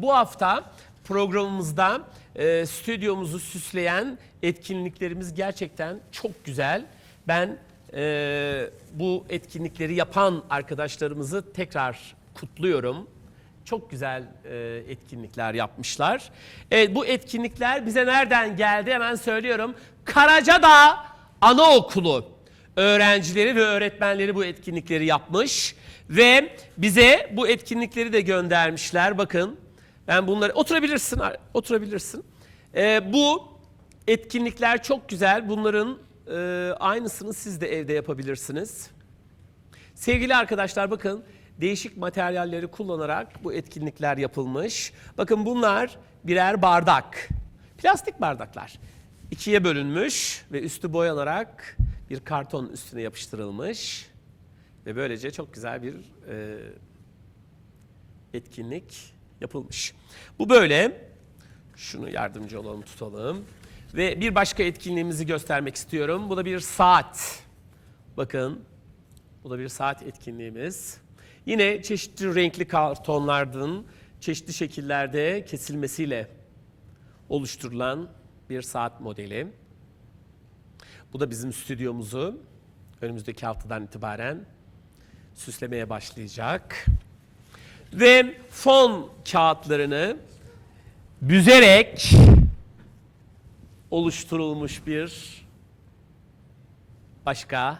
Bu hafta programımızda e, stüdyomuzu süsleyen etkinliklerimiz gerçekten çok güzel. Ben e, bu etkinlikleri yapan arkadaşlarımızı tekrar kutluyorum. Çok güzel e, etkinlikler yapmışlar. Evet, bu etkinlikler bize nereden geldi hemen söylüyorum. Karacadağ Anaokulu öğrencileri ve öğretmenleri bu etkinlikleri yapmış ve bize bu etkinlikleri de göndermişler. Bakın ben bunları oturabilirsin, oturabilirsin. Ee, bu etkinlikler çok güzel. Bunların e, aynısını siz de evde yapabilirsiniz. Sevgili arkadaşlar bakın değişik materyalleri kullanarak bu etkinlikler yapılmış. Bakın bunlar birer bardak. Plastik bardaklar. İkiye bölünmüş ve üstü boyanarak bir karton üstüne yapıştırılmış. Ve böylece çok güzel bir e, etkinlik yapılmış. Bu böyle. Şunu yardımcı olalım tutalım. Ve bir başka etkinliğimizi göstermek istiyorum. Bu da bir saat. Bakın bu da bir saat etkinliğimiz. Yine çeşitli renkli kartonlardan çeşitli şekillerde kesilmesiyle oluşturulan bir saat modeli. Bu da bizim stüdyomuzu önümüzdeki haftadan itibaren süslemeye başlayacak. Ve fon kağıtlarını büzerek oluşturulmuş bir başka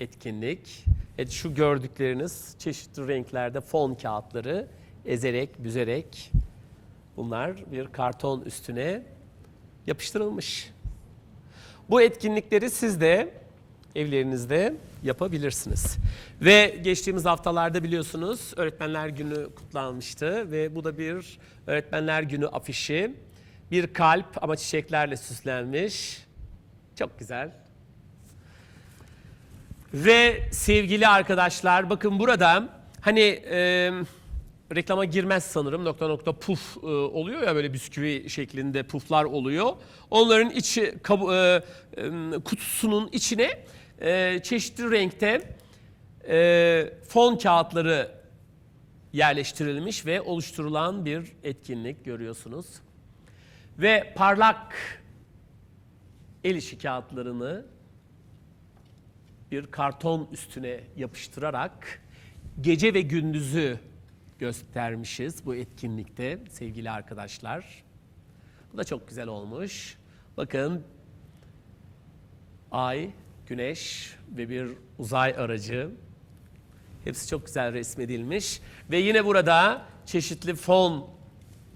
etkinlik. Evet, şu gördükleriniz çeşitli renklerde fon kağıtları ezerek, büzerek bunlar bir karton üstüne yapıştırılmış. Bu etkinlikleri siz de evlerinizde yapabilirsiniz. Ve geçtiğimiz haftalarda biliyorsunuz Öğretmenler Günü kutlanmıştı ve bu da bir Öğretmenler Günü afişi. Bir kalp ama çiçeklerle süslenmiş. Çok güzel. Ve sevgili arkadaşlar bakın burada hani e, reklama girmez sanırım nokta nokta puf e, oluyor ya böyle bisküvi şeklinde puflar oluyor. Onların içi kabu, e, e, kutusunun içine e, çeşitli renkte e, fon kağıtları yerleştirilmiş ve oluşturulan bir etkinlik görüyorsunuz. Ve parlak el işi kağıtlarını bir karton üstüne yapıştırarak gece ve gündüzü göstermişiz bu etkinlikte sevgili arkadaşlar. Bu da çok güzel olmuş. Bakın ay, güneş ve bir uzay aracı. Hepsi çok güzel resmedilmiş. Ve yine burada çeşitli fon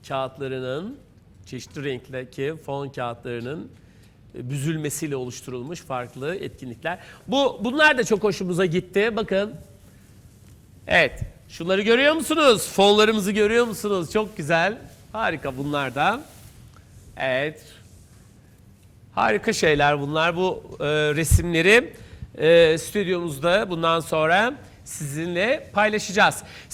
kağıtlarının, çeşitli renkteki fon kağıtlarının büzülmesiyle oluşturulmuş farklı etkinlikler. Bu bunlar da çok hoşumuza gitti. Bakın. Evet. Şunları görüyor musunuz? Fonlarımızı görüyor musunuz? Çok güzel. Harika bunlar da. Evet. Harika şeyler bunlar. Bu e, resimleri e, stüdyomuzda bundan sonra sizinle paylaşacağız.